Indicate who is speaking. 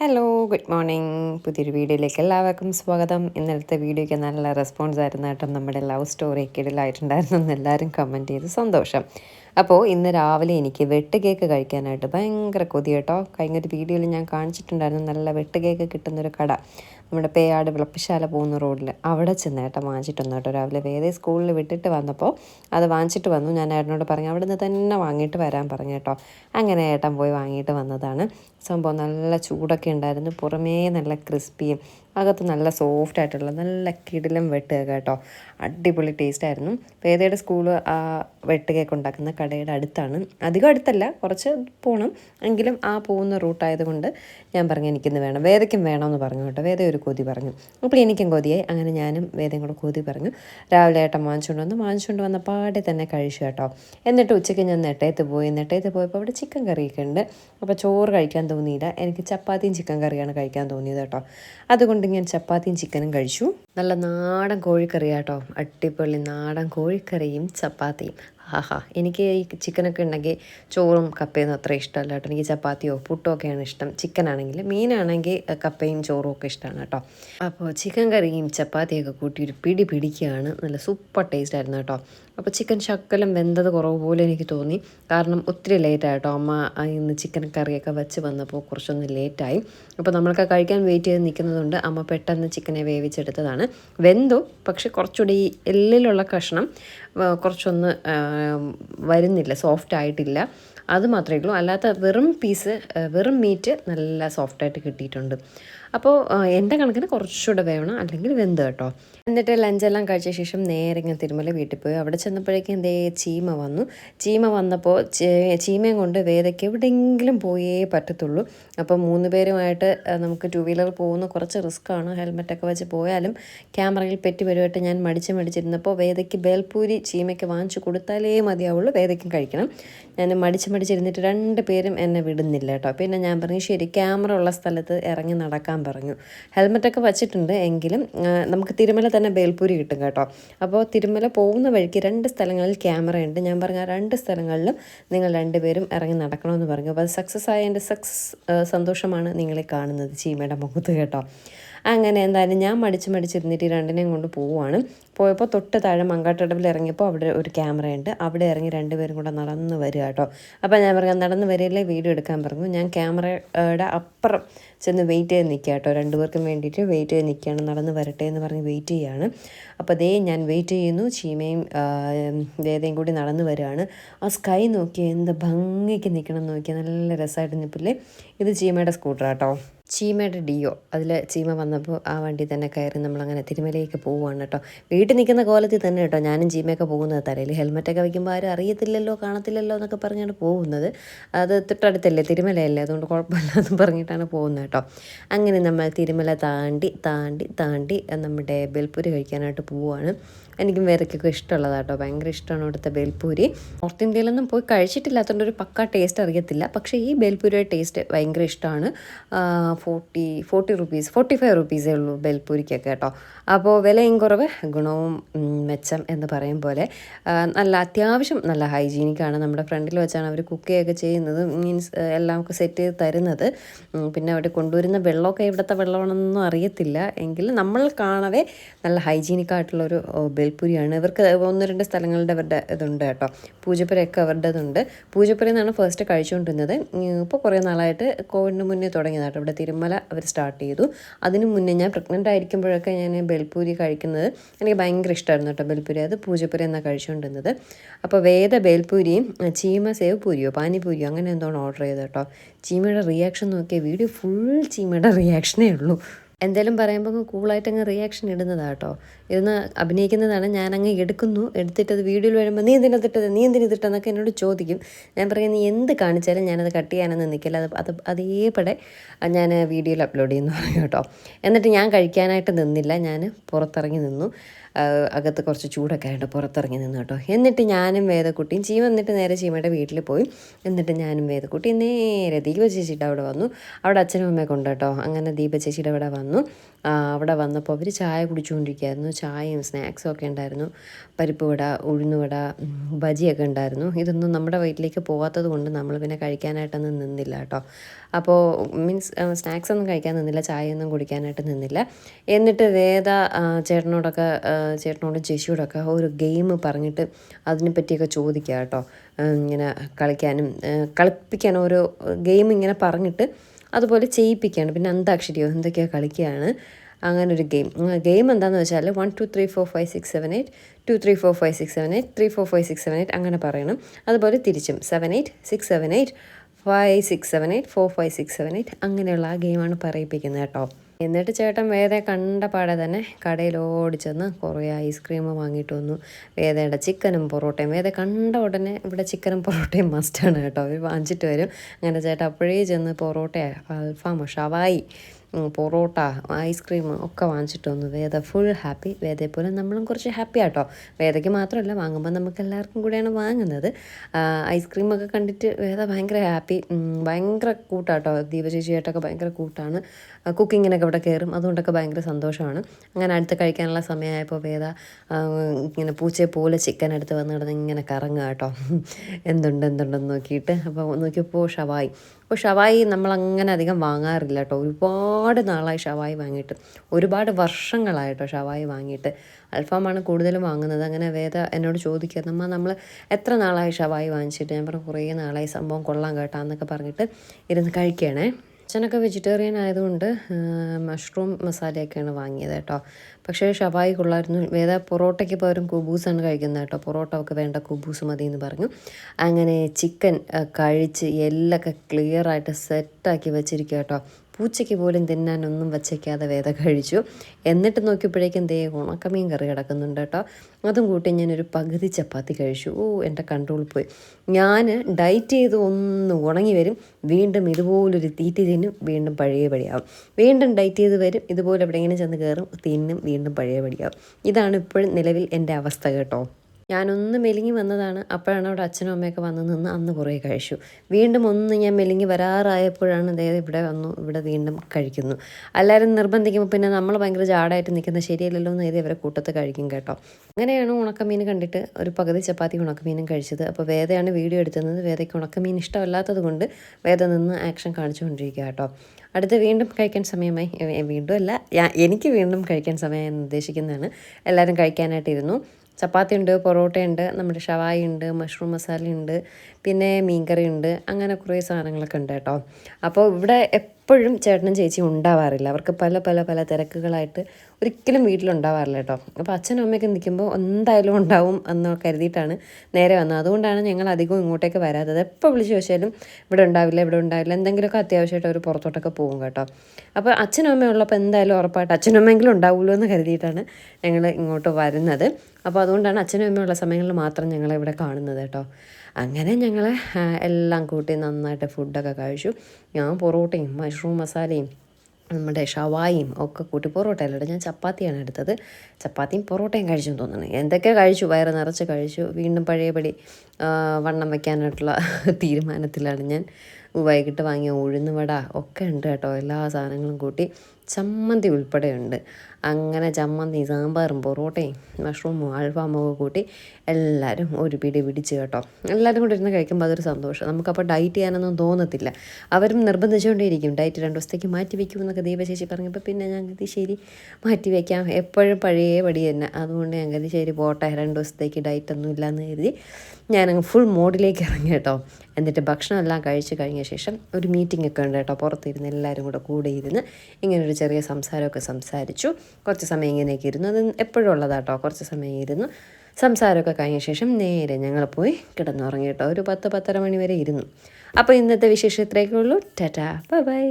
Speaker 1: Hello good morning പുതിയൊരു വീഡിയോയിലേക്ക് എല്ലാവർക്കും സ്വാഗതം. ഇന്നലത്തെ വീഡിയോയ്ക്ക് നല്ല റെസ്പോൺസ് ആയിരുന്നു കേട്ടോ. നമ്മുടെ ലവ് സ്റ്റോറി കിടലായിട്ടുണ്ടായിരുന്നു എന്ന് എല്ലാവരും കമന്റ് ചെയ്ത് സന്തോഷം. അപ്പോൾ ഇന്ന് രാവിലെ എനിക്ക് വെട്ട് കേക്ക് കഴിക്കാനായിട്ട് ഭയങ്കര കൊതി കേട്ടോ. കഴിഞ്ഞ ഒരു വീഡിയോയിൽ ഞാൻ കാണിച്ചിട്ടുണ്ടായിരുന്നു നല്ല വെട്ട് കേക്ക് കിട്ടുന്നൊരു കട. നമ്മുടെ പേയാട് വിളപ്പിശാല പോകുന്ന റോഡിൽ അവിടെ ചെന്ന് ഏട്ടൻ വാങ്ങിച്ചിട്ട് വന്നു കേട്ടോ. രാവിലെ വേറെ സ്കൂളിൽ വിട്ടിട്ട് വന്നപ്പോൾ അത് വാങ്ങിച്ചിട്ട് വന്നു. ഞാൻ ഏട്ടനോട് പറഞ്ഞു അവിടെ നിന്ന് തന്നെ വാങ്ങിയിട്ട് വരാൻ പറഞ്ഞു കേട്ടോ. അങ്ങനെ ഏട്ടൻ പോയി വാങ്ങിയിട്ട് വന്നതാണ്. സംഭവം നല്ല ചൂടൊക്കെ ഉണ്ടായിരുന്നു. പുറമേ നല്ല ക്രിസ്പിയും അകത്ത് നല്ല സോഫ്റ്റ് ആയിട്ടുള്ള നല്ല കിടിലം വെട്ടുക കേട്ടോ. അടിപൊളി ടേസ്റ്റ് ആയിരുന്നു. വേദയുടെ സ്കൂൾ ആ വെട്ട് കേക്ക് ഉണ്ടാക്കുന്ന കടയുടെ അടുത്താണ്. അധികം അടുത്തല്ല കുറച്ച് പോകണം എങ്കിലും ആ പോകുന്ന റൂട്ടായതുകൊണ്ട് ഞാൻ പറഞ്ഞു എനിക്കിന്ന് വേണം. വേദയ്ക്കും വേണമെന്ന് പറഞ്ഞു കേട്ടോ. വേദ ഒരു കൊതി പറഞ്ഞു. അപ്പോൾ എനിക്കും കൊതിയായി. അങ്ങനെ ഞാനും വേദയും കൂടെ കൊതി പറഞ്ഞു. രാവിലെ ഏട്ടൻ വാങ്ങിച്ചുകൊണ്ട് വന്ന്. വാങ്ങിച്ചുകൊണ്ട് വന്ന പാടെ തന്നെ കഴിച്ചു കേട്ടോ. എന്നിട്ട് ഉച്ചയ്ക്ക് ഞാൻ നെട്ടയത്ത് പോയി. നെട്ടയത്ത് പോയപ്പോൾ അവിടെ ചിക്കൻ കറിയൊക്കെ ഉണ്ട്. അപ്പോൾ ചോറ് കഴിക്കാൻ തോന്നിയില്ല. എനിക്ക് ചപ്പാത്തിയും ചിക്കൻ കറിയാണ് കഴിക്കാൻ തോന്നിയത് കേട്ടോ. അതുകൊണ്ട് ഞാൻ ചപ്പാത്തിയും ചിക്കനും കഴിച്ചു. നല്ല നാടൻ കോഴിക്കറി കേട്ടോ അടിപൊളി നാടൻ കോഴിക്കറിയും ചപ്പാത്തിയും. ആഹാ എനിക്ക് ഈ ചിക്കനൊക്കെ ഉണ്ടെങ്കിൽ ചോറും കപ്പയൊന്നും അത്ര ഇഷ്ടമല്ല കേട്ടോ. എനിക്ക് ചപ്പാത്തിയോ പുട്ടോ ഒക്കെയാണ് ഇഷ്ടം. ചിക്കനാണെങ്കിൽ മീനാണെങ്കിൽ കപ്പയും ചോറും ഒക്കെ ഇഷ്ടമാണ് കേട്ടോ. അപ്പോൾ ചിക്കൻ കറിയും ചപ്പാത്തിയൊക്കെ കൂട്ടി ഒരു പിടി പിടിക്കുകയാണ്. നല്ല സൂപ്പർ ടേസ്റ്റ് ആയിരുന്നു കേട്ടോ. അപ്പോൾ ചിക്കൻ ശക്കലം വെന്തത് കുറവ് പോലെ എനിക്ക് തോന്നി. കാരണം ഒത്തിരി ലേറ്റായിട്ടോ അമ്മ ഇന്ന് ചിക്കൻ കറിയൊക്കെ വെച്ച് വന്നപ്പോൾ കുറച്ചൊന്ന് ലേറ്റായി അപ്പോൾ നമ്മൾക്ക് കഴിക്കാൻ വെയിറ്റ് ചെയ്ത് നിൽക്കുന്നതുകൊണ്ട് അമ്മ പെട്ടെന്ന് ചിക്കനെ വേവിച്ചെടുത്തതാണ്. വെന്തു പക്ഷെ കുറച്ചുകൂടി ഈ എല്ലിലുള്ള കഷ്ണം കുറച്ചൊന്ന് വരുന്നില്ല സോഫ്റ്റ് ആയിട്ടില്ല. അത് മാത്രമേ ഉള്ളൂ. അല്ലാത്ത വെറും പീസ് വെറും മീറ്റ് നല്ല സോഫ്റ്റായിട്ട് കിട്ടിയിട്ടുണ്ട്. അപ്പോൾ എന്റെ കണക്കിന് കുറച്ചുകൂടെ വേണം. അല്ലെങ്കിൽ വെന്ത് കേട്ടോ. എന്നിട്ട് ലഞ്ചെല്ലാം കഴിച്ച ശേഷം നേരെ ഇങ്ങനെ തിരുമല വീട്ടിൽ പോയി. അവിടെ ചെന്നപ്പോഴേക്കും എന്തേ ചീമ വന്നു. ചീമ വന്നപ്പോൾ ചീമയും കൊണ്ട് വേദയ്ക്ക് എവിടെയെങ്കിലും പോയേ പറ്റത്തുള്ളൂ. അപ്പോൾ മൂന്ന് പേരുമായിട്ട് നമുക്ക് ടു വീലർ പോകുന്ന കുറച്ച് റിസ്ക്കാണ് ഹെൽമെറ്റൊക്കെ വെച്ച് പോയാലും ക്യാമറയിൽ പെറ്റി വരുമായിട്ട് ഞാൻ മടിച്ച് മടിച്ചിരുന്നപ്പോൾ വേദയ്ക്ക് ബേൽപൂരി ചീമയ്ക്ക് വാങ്ങിച്ചു കൊടുത്താലേ മതിയാവുള്ളൂ. വേദയ്ക്കും കഴിക്കണം. ഞാൻ മടിച്ച് മടിച്ചിരുന്നിട്ട് രണ്ട് പേരും എന്നെ വിടുന്നില്ല കേട്ടോ. പിന്നെ ഞാൻ പറഞ്ഞു ശരി ക്യാമറ ഉള്ള സ്ഥലത്ത് ഇറങ്ങി നടക്കാൻ പറഞ്ഞു. ഹെൽമെറ്റൊക്കെ വച്ചിട്ടുണ്ട് എങ്കിലും നമുക്ക് തിരുമല തന്നെ ബേൽപൂരി കിട്ടും കേട്ടോ. അപ്പോൾ തിരുമല പോകുന്ന വഴിക്ക് രണ്ട് സ്ഥലങ്ങളിൽ ക്യാമറ ഉണ്ട്. ഞാൻ പറഞ്ഞ രണ്ട് സ്ഥലങ്ങളിലും നിങ്ങൾ രണ്ടുപേരും ഇറങ്ങി നടക്കണമെന്ന് പറഞ്ഞു. അപ്പോൾ അത് സക്സസ് ആയ എന്റെ സക്സസ് സന്തോഷമാണ് നിങ്ങളെ കാണുന്നത് ചീമയുടെ മുഖത്ത് കേട്ടോ. അങ്ങനെ എന്തായാലും ഞാൻ മടിച്ച് മടിച്ചിരുന്നിട്ട് രണ്ടിനെയും കൊണ്ട് പോവുകയാണ്. പോയപ്പോൾ തൊട്ട് താഴെ മങ്കാട്ടടവിൽ ഇറങ്ങിയപ്പോൾ അവിടെ ഒരു ക്യാമറയുണ്ട്. അവിടെ ഇറങ്ങി രണ്ടുപേരും കൂടെ നടന്ന് വരിക കേട്ടോ. അപ്പോൾ ഞാൻ പറഞ്ഞു നടന്ന് വരികയില്ലേ? വീഡിയോ എടുക്കാൻ പറഞ്ഞു. ഞാൻ ക്യാമറയുടെ അപ്പുറം ചെന്ന് വെയിറ്റ് ചെയ്ത് നിൽക്കുക കേട്ടോ. രണ്ടുപേർക്കും വേണ്ടിയിട്ട് വെയിറ്റ് ചെയ്ത് നിൽക്കുകയാണ്. നടന്ന് വരട്ടെ എന്ന് പറഞ്ഞ് വെയിറ്റ് ചെയ്യുകയാണ്. അപ്പോൾ അതേ ഞാൻ വെയിറ്റ് ചെയ്യുന്നു. ചീമയും വേദയും കൂടി നടന്ന് വരികയാണ്. ആ സ്കൈ നോക്കി എന്ത് ഭംഗിക്ക് നിൽക്കണം നോക്കിയാൽ നല്ല രസമായിട്ട് നിൽപ്പില്ലേ ഇത് ചീമയുടെ സ്കൂട്ടർ കേട്ടോ. ചീമയുടെ ഡിയോ. അതിൽ ചീമ വന്നപ്പോൾ ആ വണ്ടി തന്നെ കയറി നമ്മളങ്ങനെ തിരുമലയിലേക്ക് പോവുകയാണ് കേട്ടോ. വീട്ടിൽ നിൽക്കുന്ന കോലത്തിൽ തന്നെ കേട്ടോ ഞാനും ജീമയൊക്കെ പോകുന്നത്. തലയിൽ ഹെൽമെറ്റൊക്കെ വയ്ക്കുമ്പോൾ ആരും അറിയത്തില്ലല്ലോ കാണത്തില്ലല്ലോ എന്നൊക്കെ പറഞ്ഞാണ് പോകുന്നത്. അത് തൊട്ടടുത്തല്ലേ തിരുമലയല്ലേ? അതുകൊണ്ട് കുഴപ്പമില്ല എന്ന് പറഞ്ഞിട്ടാണ് പോകുന്നത് കേട്ടോ. അങ്ങനെ നമ്മൾ തിരുമല താണ്ടി താണ്ടി താണ്ടി നമ്മുടെ ബേൽപ്പൂരി കഴിക്കാനായിട്ട് പോവുകയാണ് എനിക്കും വേദയ്ക്കൊക്കെ ഇഷ്ടമുള്ളതാണ് കേട്ടോ. ഭയങ്കര ഇഷ്ടമാണ് ഇവിടുത്തെ ബേൽപൂരി. നോർത്ത് ഇന്ത്യയിലൊന്നും പോയി കഴിച്ചിട്ടില്ലാത്തതുകൊണ്ട് ഒരു പക്ക ടേസ്റ്റ് അറിയത്തില്ല. പക്ഷേ ഈ ബേൽപൂരിയുടെ ടേസ്റ്റ് ഭയങ്കര ഇഷ്ടമാണ്. Forty forty rupees forty five റുപ്പീസേ ഉള്ളൂ ബേൽപൂരിക്കൊക്കെ കേട്ടോ. അപ്പോൾ വിലയും കുറവ് ഗുണവും മെച്ചം എന്ന് പറയും പോലെ. നല്ല അത്യാവശ്യം നല്ല ഹൈജീനിക്കാണ്. നമ്മുടെ ഫ്രണ്ടിൽ വെച്ചാണ് അവർ കുക്ക് ചെയ്യുകയൊക്കെ ചെയ്യുന്നത്. മീൻസ് എല്ലാം ഒക്കെ സെറ്റ് ചെയ്ത് തരുന്നത്. പിന്നെ അവിടെ കൊണ്ടുവരുന്ന വെള്ളമൊക്കെ ഇവിടുത്തെ വെള്ളമാണെന്നൊന്നും അറിയത്തില്ല. എങ്കിലും നമ്മൾ കാണവേ നല്ല ഹൈജീനിക്കായിട്ടുള്ളൊരു ബേൽപുരിയാണ് ഇവർക്ക് ഒന്ന് രണ്ട് സ്ഥലങ്ങളുടെ അവരുടെ ഇതുണ്ട് കേട്ടോ. പൂജപ്പുരയൊക്കെ അവരുടെ ഇതുണ്ട് പൂജപ്പുര എന്നാണ് ഫസ്റ്റ് കഴിച്ചുകൊണ്ടിരുന്നത് ഇപ്പോൾ കുറേ നാളായിട്ട് കോവിഡിന് മുന്നേ തുടങ്ങിയതാട്ടോ. ഇവിടെ തിരുമല അവർ സ്റ്റാർട്ട് ചെയ്തു. അതിന് മുന്നേ ഞാൻ പ്രഗ്നന്റ് ആയിരിക്കുമ്പോഴൊക്കെ ഞാൻ ബെൽപൂരി കഴിക്കുന്നത് എനിക്ക് ഭയങ്കര ഇഷ്ടമായിരുന്നു കേട്ടോ ബെൽപൂരി. അത് പൂജപ്പുര എന്നാണ് കഴിച്ചുകൊണ്ടിരുന്നത്. അപ്പോൾ വേദ ബേൽപൂരിയും ചീമ സേവ് പൂരിയോ പാനിപൂരിയോ അങ്ങനെ എന്തോണം ഓർഡർ ചെയ്തത് കേട്ടോ. ചീമയുടെ റിയാക്ഷൻ നോക്കിയാൽ വീഡിയോ ഫുൾ ചീമയുടെ റിയാക്ഷനേ ഉള്ളൂ. എന്തെങ്കിലും പറയുമ്പോൾ കൂളായിട്ട് അങ്ങ് റിയാക്ഷൻ ഇടുന്നതാണ് കേട്ടോ ഇരുന്ന് അഭിനയിക്കുന്നതാണ് ഞാൻ അങ്ങ് എടുക്കുന്നു. എടുത്തിട്ടത് വീഡിയോയിൽ വരുമ്പോൾ നീ എന്തിനകത്തിട്ടത് നീ എന്തിനകത്തിട്ടെന്നൊക്കെ എന്നോട് ചോദിക്കും. ഞാൻ പറയും നീ എന്ത് കാണിച്ചാലും ഞാനത് കട്ട് ചെയ്യാനൊന്നും നിൽക്കില്ല അത് അത് അതേപടെ ഞാൻ വീഡിയോയിൽ അപ്ലോഡ് ചെയ്യുന്നു പറയും കേട്ടോ എന്നിട്ട് ഞാൻ കഴിക്കാനായിട്ട് നിന്നില്ല. ഞാൻ പുറത്തിറങ്ങി നിന്നു. അകത്ത് കുറച്ച് ചൂടൊക്കെ ആയിട്ട് പുറത്തിറങ്ങി നിന്നു കേട്ടോ. എന്നിട്ട് ഞാനും വേദക്കുട്ടിയും ചീമ എന്നിട്ട് നേരെ ചീമയുടെ വീട്ടിൽ പോയി. എന്നിട്ട് ഞാനും വേദക്കുട്ടി നേരെ ദീപ ചേച്ചിയുടെ അവിടെ വന്നു. അവിടെ അച്ഛനും അമ്മയൊക്കെ ഉണ്ട് കേട്ടോ. അങ്ങനെ ദീപ ചേച്ചിയുടെ അവിടെ വന്നു. അവിടെ വന്നപ്പോൾ അവർ ചായ കുടിച്ചുകൊണ്ടിരിക്കുകയായിരുന്നു. ചായയും സ്നാക്സും ഒക്കെ ഉണ്ടായിരുന്നു. പരിപ്പ് വട ഉഴുന്നുവട ബജിയൊക്കെ ഉണ്ടായിരുന്നു. ഇതൊന്നും നമ്മുടെ വീട്ടിലേക്ക് പോകാത്തത് കൊണ്ട് നമ്മൾ പിന്നെ കഴിക്കാനായിട്ടൊന്നും നിന്നില്ല കേട്ടോ. അപ്പോൾ മീൻസ് സ്നാക്സ് ഒന്നും കഴിക്കാൻ നിന്നില്ല. ചായയൊന്നും കുടിക്കാനായിട്ട് നിന്നില്ല. എന്നിട്ട് വേദ ചേട്ടനോടൊക്കെ ചേട്ടനോടും ചേച്ചിയോടൊക്കെ ഒരു ഗെയിം പറഞ്ഞിട്ട് അതിനെ പറ്റിയൊക്കെ ചോദിക്കുക കേട്ടോ. ഇങ്ങനെ കളിക്കാനും കളിപ്പിക്കാനും ഓരോ ഗെയിം ഇങ്ങനെ പറഞ്ഞിട്ട് അതുപോലെ ചെയ്യിപ്പിക്കുകയാണ്. പിന്നെ അന്താക്ഷരിയോ എന്തൊക്കെയോ കളിക്കുകയാണ്. അങ്ങനെ ഒരു ഗെയിം. ഗെയിം എന്താണെന്ന് വെച്ചാൽ one two three four five six seven eight two three four five six seven eight three four five six seven eight അങ്ങനെ പറയണം. അതുപോലെ തിരിച്ചും seven eight six seven eight five six seven eight four five six seven eight അങ്ങനെയുള്ള ആ ഗെയിമാണ് പറയിപ്പിക്കുന്നത് കേട്ടോ. എന്നിട്ട് ചേട്ടൻ വേദയെ കണ്ട പാടെ തന്നെ കടയിൽ ഓടിച്ചെന്ന് കുറേ ഐസ്ക്രീം വാങ്ങിയിട്ട് വന്നു. വേദയുടെ ചിക്കനും പൊറോട്ടയും. വേദ കണ്ട ഉടനെ ഇവിടെ ചിക്കനും പൊറോട്ടയും മസ്റ്റാണ് കേട്ടോ. അവർ വാങ്ങിച്ചിട്ട് വരും. അങ്ങനെ ചേട്ടൻ അപ്പോഴേ ചെന്ന് പൊറോട്ട അൽഫാം ഷവായി പൊറോട്ട ഐസ്ക്രീം ഒക്കെ വാങ്ങിച്ചിട്ട് വന്നു. വേദ ഫുൾ ഹാപ്പി വേദയെപ്പോലെ പോലെ നമ്മളും കുറച്ച് ഹാപ്പി ആട്ടോ. വേദയ്ക്ക് മാത്രമല്ല വാങ്ങുമ്പോൾ നമുക്ക് എല്ലാവർക്കും കൂടെയാണ് വാങ്ങുന്നത്. ഐസ്ക്രീമൊക്കെ കണ്ടിട്ട് വേദ ഭയങ്കര ഹാപ്പി ഭയങ്കര കൂട്ടാട്ടോ. ദീപചേച്ചിയായിട്ടൊക്കെ ഭയങ്കര കൂട്ടാണ്. കുക്കിങ്ങിനൊക്കെ ഇവിടെ കയറും. അതുകൊണ്ടൊക്കെ ഭയങ്കര സന്തോഷമാണ്. അങ്ങനെ അടുത്ത് കഴിക്കാനുള്ള സമയമായപ്പോൾ വേദ ഇങ്ങനെ പൂച്ചയെ പോലെ ചിക്കൻ എടുത്ത് വന്ന് കിടന്ന് ഇങ്ങനെ കറങ്ങുക കേട്ടോ. എന്തുണ്ട് എന്തുണ്ടെന്ന് നോക്കിയിട്ട്. അപ്പോൾ നോക്കിയപ്പോൾ ഷവായി. അപ്പോൾ ഷവായി നമ്മളങ്ങനെ അധികം വാങ്ങാറില്ല കേട്ടോ. ഒരുപാട് നാളായി ഷവായി വാങ്ങിയിട്ട്. ഒരുപാട് വർഷങ്ങളായിട്ടോ ഷവായി വാങ്ങിയിട്ട്. അൽഫാമാണ് കൂടുതലും വാങ്ങുന്നത്. അങ്ങനെ വേദ എന്നോട് ചോദിക്കുക നമ്മ നമ്മൾ എത്ര നാളായി ഷവായി വാങ്ങിച്ചിട്ട്? ഞാൻ പറഞ്ഞു കുറേ നാളായി. സംഭവം കൊള്ളാം കേട്ടോ എന്നൊക്കെ പറഞ്ഞിട്ട് ഇരുന്ന് കഴിക്കണേ അച്ഛനൊക്കെ വെജിറ്റേറിയൻ ആയതുകൊണ്ട് മഷ്റൂം മസാലയൊക്കെയാണ് വാങ്ങിയത് കേട്ടോ. പക്ഷേ ഷവായി കൊള്ളായിരുന്നു. വേദ പൊറോട്ടയ്ക്ക് പകരം കുബൂസാണ് കഴിക്കുന്നത് കേട്ടോ. പൊറോട്ട ഒക്കെ വേണ്ട കുബൂസ് മതി എന്ന് പറഞ്ഞു. അങ്ങനെ ചിക്കൻ കഴിച്ച് എല്ലൊക്കെ ക്ലിയറായിട്ട് സെറ്റാക്കി വെച്ചിരിക്കുക കേട്ടോ. പൂച്ചയ്ക്ക് പോലും തിന്നാനൊന്നും വച്ചേക്കാതെ വേദ കഴിച്ചു. എന്നിട്ട് നോക്കിയപ്പോഴേക്കും ദേ ഉണക്കമീൻ കറി കിടക്കുന്നുണ്ട് കേട്ടോ. അതും കൂട്ടി ഞാനൊരു പകുതി ചപ്പാത്തി കഴിച്ചു. ഓ എന്റെ കൺട്രോൾ പോയി. ഞാൻ ഡയറ്റ് ചെയ്ത് ഒന്ന് ഉണങ്ങി വരും. വീണ്ടും ഇതുപോലൊരു തീറ്റി തിന്നും വീണ്ടും പഴയ പടിയാവും. വീണ്ടും ഡയറ്റ് ചെയ്ത് വരും. ഇതുപോലെ എവിടെയെങ്കിലും ചെന്ന് കയറും തിന്നും വീണ്ടും പഴയ പടിയാവും. ഇതാണ് ഇപ്പോഴും നിലവിൽ എന്റെ അവസ്ഥ കേട്ടോ. ഞാനൊന്ന് മെലിങ്ങി വന്നതാണ്. അപ്പോഴാണ് അവിടെ അച്ഛനും അമ്മയൊക്കെ വന്ന് നിന്ന് അന്ന് കുറേ കഴിച്ചു. വീണ്ടും ഒന്ന് ഞാൻ മെലിങ്ങി വരാറായപ്പോഴാണ് അതായത് ഇവിടെ വന്നു ഇവിടെ വീണ്ടും കഴിക്കുന്നു. എല്ലാവരും നിർബന്ധിക്കുമ്പോൾ പിന്നെ നമ്മൾ ഭയങ്കര ജാടായിട്ട് നിൽക്കുന്നത് ശരിയല്ലല്ലോ എന്ന് എഴുതി അവരെ കൂട്ടത്ത് കഴിക്കും കേട്ടോ. അങ്ങനെയാണ് ഉണക്കമീൻ കണ്ടിട്ട് ഒരു പകുതി ചപ്പാത്തി ഉണക്കമീനും കഴിച്ചത്. അപ്പോൾ വേദയാണ് വീഡിയോ എടുത്തുന്നത് വേദയ്ക്ക് ഉണക്കമീൻ ഇഷ്ടമല്ലാത്തത് കൊണ്ട് വേദ നിന്ന് ആക്ഷൻ കാണിച്ചുകൊണ്ടിരിക്കുക കേട്ടോ. അടുത്ത് വീണ്ടും കഴിക്കാൻ സമയമായി. വീണ്ടും അല്ല എനിക്ക് വീണ്ടും കഴിക്കാൻ സമയം ഉദ്ദേശിക്കുന്നതാണ്. എല്ലാവരും കഴിക്കാനായിട്ടിരുന്നു. ചപ്പാത്തി ഉണ്ട് പൊറോട്ടയുണ്ട് നമ്മുടെ ഷവായി ഉണ്ട് മഷ്റൂം മസാല ഉണ്ട് പിന്നെ മീൻകറി ഉണ്ട് അങ്ങനെ കുറേ സാധനങ്ങളൊക്കെ ഉണ്ട് കേട്ടോ. അപ്പോൾ ഇവിടെ എപ്പോഴും ചേട്ടനും ചേച്ചിയും ഉണ്ടാവാറില്ല. അവർക്ക് പല പല പല തിരക്കുകളായിട്ട് ഒരിക്കലും വീട്ടിലുണ്ടാവാറില്ല കേട്ടോ. അപ്പോൾ അച്ഛനും അമ്മയൊക്കെ നിൽക്കുമ്പോൾ എന്തായാലും ഉണ്ടാവും എന്ന് കരുതിയിട്ടാണ് നേരെ വന്നത്. അതുകൊണ്ടാണ് ഞങ്ങൾ അധികം ഇങ്ങോട്ടേക്ക് വരാത്തത്. എപ്പോൾ വിളിച്ച് ചോദിച്ചാലും ഇവിടെ ഉണ്ടാവില്ല ഇവിടെ ഉണ്ടാവില്ല. എന്തെങ്കിലുമൊക്കെ അത്യാവശ്യമായിട്ട് അവർ പുറത്തോട്ടൊക്കെ പോകും കേട്ടോ. അപ്പോൾ അച്ഛനും അമ്മയും ഉള്ളപ്പോൾ എന്തായാലും ഉറപ്പായിട്ട് അച്ഛനും അമ്മയെങ്കിലും ഉണ്ടാവുമല്ലോ എന്ന് കരുതിയിട്ടാണ് ഞങ്ങൾ ഇങ്ങോട്ട് വരുന്നത്. അപ്പോൾ അതുകൊണ്ടാണ് അച്ഛനും അമ്മയുള്ള സമയങ്ങളിൽ മാത്രം ഞങ്ങളിവിടെ കാണുന്നത് കേട്ടോ. അങ്ങനെ ഞങ്ങൾ എല്ലാം കൂട്ടി നന്നായിട്ട് ഫുഡൊക്കെ കഴിച്ചു. ഞാൻ പൊറോട്ടയും മഷ്റൂം മസാലയും നമ്മുടെ ഷവായും ഒക്കെ കൂട്ടി പൊറോട്ട അല്ലട്ടോ ഞാൻ ചപ്പാത്തിയാണ് എടുത്തത്. ചപ്പാത്തിയും പൊറോട്ടയും കഴിച്ചു തോന്നുന്നു. എന്തൊക്കെ കഴിച്ചു? വയറ് നിറച്ച് കഴിച്ചു. വീണ്ടും പഴയപടി വണ്ണം വയ്ക്കാനായിട്ടുള്ള തീരുമാനത്തിലാണ് ഞാൻ വൈകിട്ട് വാങ്ങിയ ഉഴുന്നുവട ഒക്കെ ഉണ്ട് കേട്ടോ. എല്ലാ സാധനങ്ങളും കൂട്ടി ചമ്മന്തി ഉൾപ്പെടെയുണ്ട്. അങ്ങനെ ചമ്മന്തി സാമ്പാറും പൊറോട്ടയും മഷ്റൂമും അൽഫാമും ഒക്കെ കൂട്ടി എല്ലാവരും ഒരു പിടി പിടിച്ച് കേട്ടോ. എല്ലാവരും കൂടി ഇരുന്ന് കഴിക്കുമ്പോൾ അതൊരു സന്തോഷം. നമുക്കപ്പോൾ ഡയറ്റ് ചെയ്യാനൊന്നും തോന്നത്തില്ല. അവരും നിർബന്ധിച്ചുകൊണ്ടേയിരിക്കും ഡയറ്റ് രണ്ട് ദിവസത്തേക്ക് മാറ്റി വയ്ക്കും എന്നൊക്കെ ദീപശേഷി പറഞ്ഞപ്പോൾ പിന്നെ ഞാൻ ശരി മാറ്റി വയ്ക്കാം എപ്പോഴും പഴയ പടി തന്നെ. അതുകൊണ്ട് ഞാൻ ഗതിശേരി പോട്ടെ. രണ്ട് ദിവസത്തേക്ക് ഡയറ്റ് ഒന്നും ഇല്ലയെന്ന് കരുതി ഞാനങ്ങ് ഫുൾ മോഡിലേക്ക് ഇറങ്ങി കേട്ടോ. എന്നിട്ട് ഭക്ഷണം എല്ലാം കഴിച്ച് കഴിഞ്ഞ ശേഷം ഒരു മീറ്റിംഗ് ഒക്കെ ഉണ്ട് കേട്ടോ. പുറത്തിരുന്ന് എല്ലാവരും കൂടെ കൂടെ ഇരുന്ന് ഇങ്ങനൊരു ചെറിയ സംസാരമൊക്കെ സംസാരിച്ചു. കുറച്ച് സമയം ഇങ്ങനെയൊക്കെ ഇരുന്നു. അത് എപ്പോഴും ഉള്ളതാട്ടോ കുറച്ച് സമയം ഇരുന്നു സംസാരമൊക്കെ കഴിഞ്ഞ ശേഷം നേരെ ഞങ്ങൾ പോയി കിടന്നുറങ്ങി കേട്ടോ. ഒരു പത്ത് പത്തര മണി വരെ ഇരുന്നു. അപ്പോൾ ഇന്നത്തെ വിശേഷം ഇത്രയൊക്കെ ഉള്ളൂ. ടാറ്റാ. ബൈ.